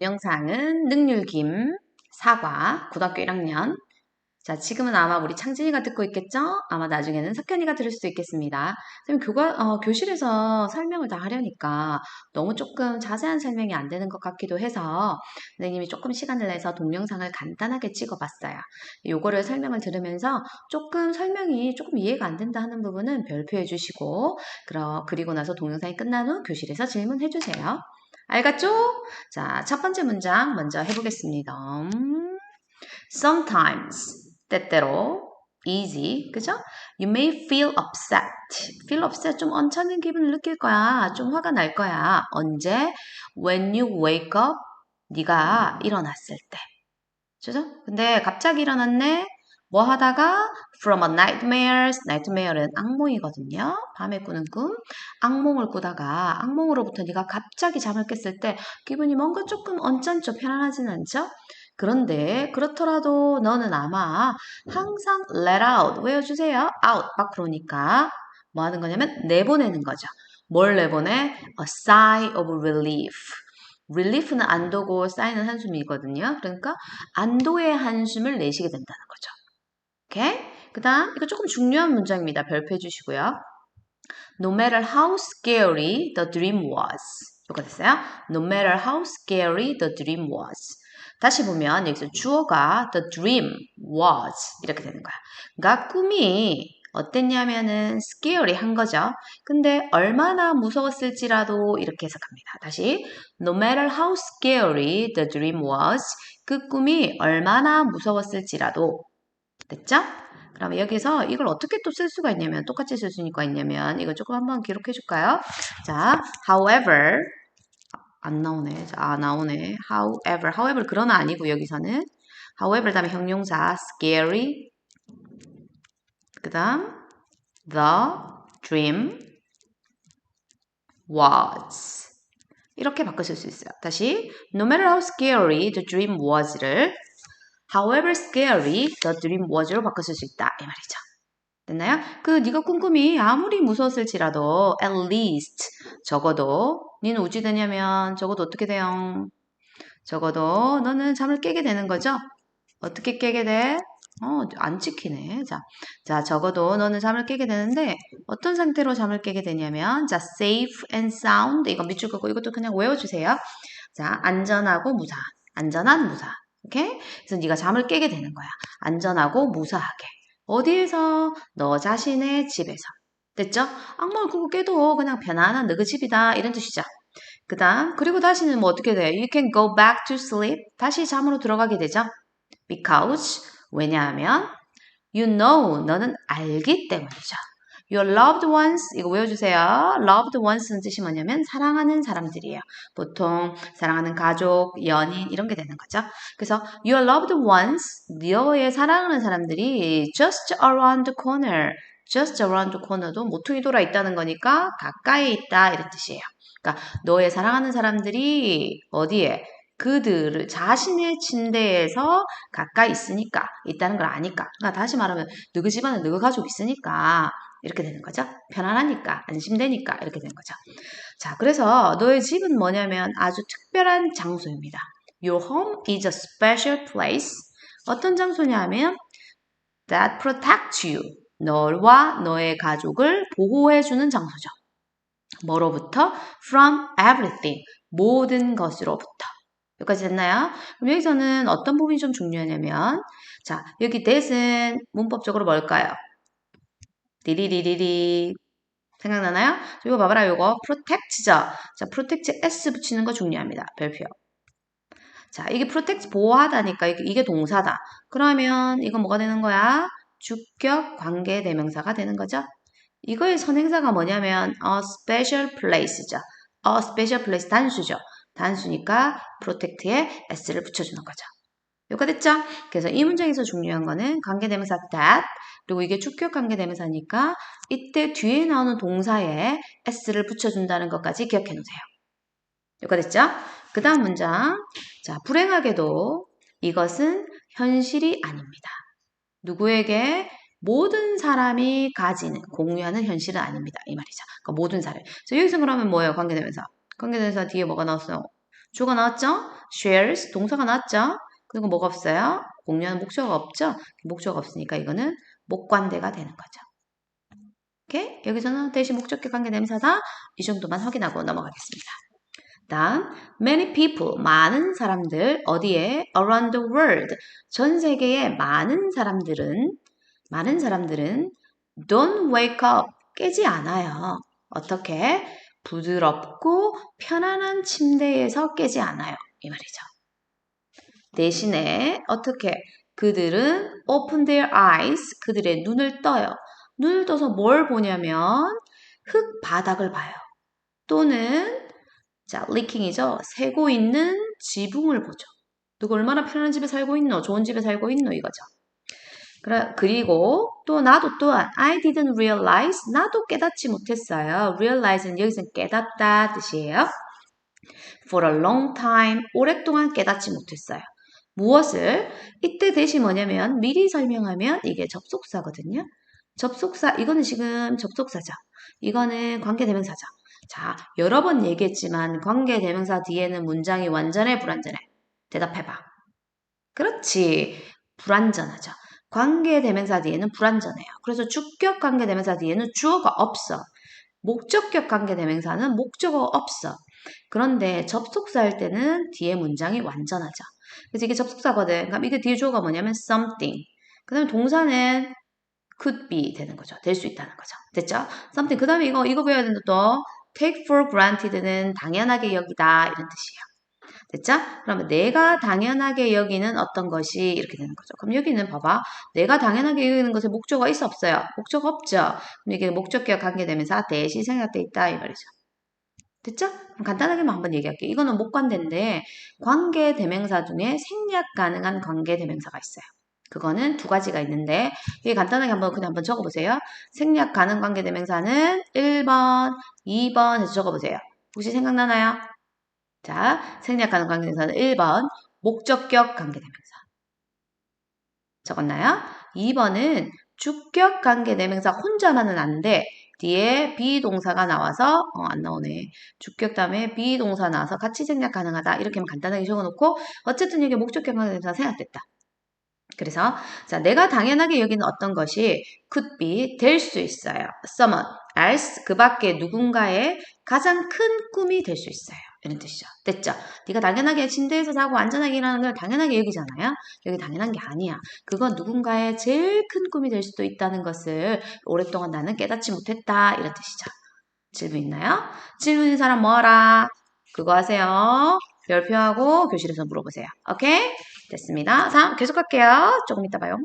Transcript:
영상은 능률김 사과 고등학교 1학년 자 지금은 아마 우리 창진이가 듣고 있겠죠? 아마 나중에는 석현이가 들을 수도 있겠습니다. 교과, 어, 교실에서 설명을 다 하려니까 너무 조금 자세한 설명이 안 되는 것 같기도 해서 선생님이 조금 시간을 내서 동영상을 간단하게 찍어봤어요. 요거를 설명을 들으면서 조금 설명이 조금 이해가 안 된다 하는 부분은 별표해 주시고 그리고 나서 동영상이 끝난 후 교실에서 질문해 주세요. 알겠죠? 자, 첫 번째 문장 먼저 해보겠습니다. 음, sometimes, 때때로, easy, 그죠? You may feel upset. feel upset 좀 언짢은 기분을 느낄 거야. 좀 화가 날 거야. 언제? When you wake up, 네가 일어났을 때. 그죠? 근데 갑자기 일어났네? 뭐 하다가 from a nightmare, nightmare는 악몽이거든요. 밤에 꾸는 꿈. 악몽을 꾸다가 악몽으로부터 네가 갑자기 잠을 깼을 때 기분이 뭔가 조금 언짢죠. 편안하진 않죠? 그런데 그렇더라도 너는 아마 항상 let out 외워주세요. out 밖으로니까 뭐 하는 거냐면 내보내는 거죠. 뭘 내보내? a sigh of relief. relief는 안도고 sigh는 한숨이거든요. 그러니까 안도의 한숨을 내쉬게 된다는 거죠. 오케이? 그 다음 이거 조금 중요한 문장입니다. 별표해 주시고요. No matter how scary the dream was. 이거 됐어요? No matter how scary the dream was. 다시 보면 여기서 주어가 the dream was 이렇게 되는 거야. 그러니까 꿈이 어땠냐면은 scary 한 거죠. 근데 얼마나 무서웠을지라도 이렇게 해석합니다. 다시 no matter how scary the dream was 그 꿈이 얼마나 무서웠을지라도 됐죠? 그러면 여기서 이걸 어떻게 또 쓸 수가 있냐면 똑같이 쓸 수가 있냐면 이거 조금 한번 기록해 줄까요? 자, however 안 나오네. 자, 아, 나오네. however. however 그러나 아니고 여기서는 however 다음에 형용사 scary 그다음 the dream was 이렇게 바꾸실 수 있어요. 다시 no matter how scary the dream was를 however scary the dream was로 바꾸실 수 있다. 이 말이죠. 됐나요? 그 네가 꿈꿈이 아무리 무서웠을지라도 at least 적어도 니는 우지 되냐면 적어도 어떻게 돼요? 적어도 너는 잠을 깨게 되는 거죠? 어떻게 깨게 돼? 어, 안 찍히네. 자, 자, 적어도 너는 잠을 깨게 되는데 어떤 상태로 잠을 깨게 되냐면 자, safe and sound 이거 밑줄 긋고 이것도 그냥 외워주세요. 자, 안전하고 무사. 안전한 무사. 오케이? 그래서 네가 잠을 깨게 되는 거야. 안전하고 무사하게. 어디에서? 너 자신의 집에서. 됐죠? 악몽을 꾸고 깨도 그냥 편안한 너그 집이다. 이런 뜻이죠. 그 다음, 그리고 다시는 뭐 어떻게 돼? You can go back to sleep. 다시 잠으로 들어가게 되죠. Because, 왜냐하면, you know, 너는 알기 때문이죠. Your loved ones, 이거 외워주세요. loved ones는 뜻이 뭐냐면 사랑하는 사람들이에요. 보통 사랑하는 가족, 연인 이런 게 되는 거죠. 그래서 your loved ones, 너의 사랑하는 사람들이 just around the corner, just around the corner도 모퉁이 돌아 있다는 거니까 가까이 있다 이런 뜻이에요. 그러니까 너의 사랑하는 사람들이 어디에? 그들을 자신의 침대에서 가까이 있으니까 있다는 걸 아니까. 그러니까 다시 말하면 너그 집안에 너그 가족 있으니까 이렇게 되는 거죠. 편안하니까, 안심되니까 이렇게 되는 거죠. 자, 그래서 너의 집은 뭐냐면 아주 특별한 장소입니다. Your home is a special place. 어떤 장소냐면 that protects you. 너와 너의 가족을 보호해주는 장소죠. 뭐로부터? From everything. 모든 것으로부터. 여기까지 됐나요? 그럼 여기서는 어떤 부분이 좀 중요하냐면 자, 여기 that은 문법적으로 뭘까요? 디리리리리 생각나나요? 이거 봐봐라 이거 protect죠. 자, protect s 붙이는 거 중요합니다. 별표. 자, 이게 protect 보호하다니까 이게, 동사다. 그러면 이거 뭐가 되는 거야? 주격 관계 대명사가 되는 거죠. 이거의 선행사가 뭐냐면 a special place죠. a special place 단수죠. 단수니까 protect에 s를 붙여주는 거죠. 여기가 됐죠? 그래서 이 문장에서 중요한 거는 관계대명사 that 그리고 이게 축격 관계대명사니까 이때 뒤에 나오는 동사에 s를 붙여준다는 것까지 기억해 놓으세요. 여기가 됐죠? 그 다음 문장 자 불행하게도 이것은 현실이 아닙니다. 누구에게 모든 사람이 가지는 공유하는 현실은 아닙니다. 이 말이죠. 그러니까 모든 사람. 그래서 여기서 그러면 뭐예요? 관계대명사. 관계대명사 뒤에 뭐가 나왔어요? 주어가 나왔죠? shares 동사가 나왔죠? 그리고 뭐가 없어요? 공유하는 목적어가 없죠? 목적어가 없으니까 이거는 목관대가 되는 거죠. 오케이? 여기서는 대신 목적격 관계 대명사다. 이 정도만 확인하고 넘어가겠습니다. 다음, many people, 많은 사람들, 어디에? around the world, 전 세계의 많은 사람들은, 많은 사람들은 don't wake up, 깨지 않아요. 어떻게? 부드럽고 편안한 침대에서 깨지 않아요. 이 말이죠. 대신에 어떻게? 그들은 open their eyes, 그들의 눈을 떠요. 눈을 떠서 뭘 보냐면 흙 바닥을 봐요. 또는 자, leaking이죠. 새고 있는 지붕을 보죠. 누가 얼마나 편한 집에 살고 있노? 좋은 집에 살고 있노? 이거죠. 그리고 또 나도 또한 I didn't realize 나도 깨닫지 못했어요. realize는 여기서 깨닫다 뜻이에요. for a long time 오랫동안 깨닫지 못했어요. 무엇을? 이때 대신 뭐냐면 미리 설명하면 이게 접속사거든요. 접속사 이거는 지금 접속사죠. 이거는 관계대명사죠. 자, 여러 번 얘기했지만 관계대명사 뒤에는 문장이 완전해 불완전해? 대답해봐. 그렇지. 불완전하죠. 관계대명사 뒤에는 불완전해요. 그래서 주격 관계대명사 뒤에는 주어가 없어. 목적격 관계대명사는 목적어 없어. 그런데 접속사 할 때는 뒤에 문장이 완전하죠. 그래서 이게 접속사거든. 그럼 이게 뒤에 주어가 뭐냐면 something. 그 다음에 동사는 could be 되는 거죠. 될 수 있다는 거죠. 됐죠? something. 그 다음에 이거, 이거 배워야 된다 또. take for granted는 당연하게 여기다. 이런 뜻이에요. 됐죠? 그러면 내가 당연하게 여기는 어떤 것이 이렇게 되는 거죠. 그럼 여기는 봐봐. 내가 당연하게 여기는 것에 목적어가 있어 없어요? 목적어 없죠? 그럼 이게 목적격 관계되면서 대시 생략돼 있다 이 말이죠. 됐죠? 간단하게만 한번 얘기할게요. 이거는 목관대인데 관계 대명사 중에 생략 가능한 관계 대명사가 있어요. 그거는 두 가지가 있는데 이게 간단하게 한번 그냥 한번 적어보세요. 생략 가능 관계 대명사는 1번, 2번 해서 적어보세요. 혹시 생각나나요? 자, 생략 가능 관계 대명사는 1번 목적격 관계 대명사. 적었나요? 2번은 주격 관계 대명사 혼자만은 안 돼. 뒤에 비동사가 나와서 어, 안 나오네. 주격 다음에 비동사 나와서 같이 생략 가능하다. 이렇게 간단하게 적어놓고 어쨌든 이게 목적격 관계대명사 생략됐다. 그래서 자 내가 당연하게 여기는 어떤 것이 could be 될 수 있어요. someone else 그 밖에 누군가의 가장 큰 꿈이 될 수 있어요. 이런 뜻이죠. 됐죠? 네가 당연하게 침대에서 자고 안전하게 일하는 걸 당연하게 여기잖아요. 여기 당연한 게 아니야. 그건 누군가의 제일 큰 꿈이 될 수도 있다는 것을 오랫동안 나는 깨닫지 못했다. 이런 뜻이죠. 질문 있나요? 질문 있는 사람 뭐하라? 그거 하세요. 별표하고 교실에서 물어보세요. 오케이? 됐습니다. 다음 계속 할게요. 조금 이따 봐요.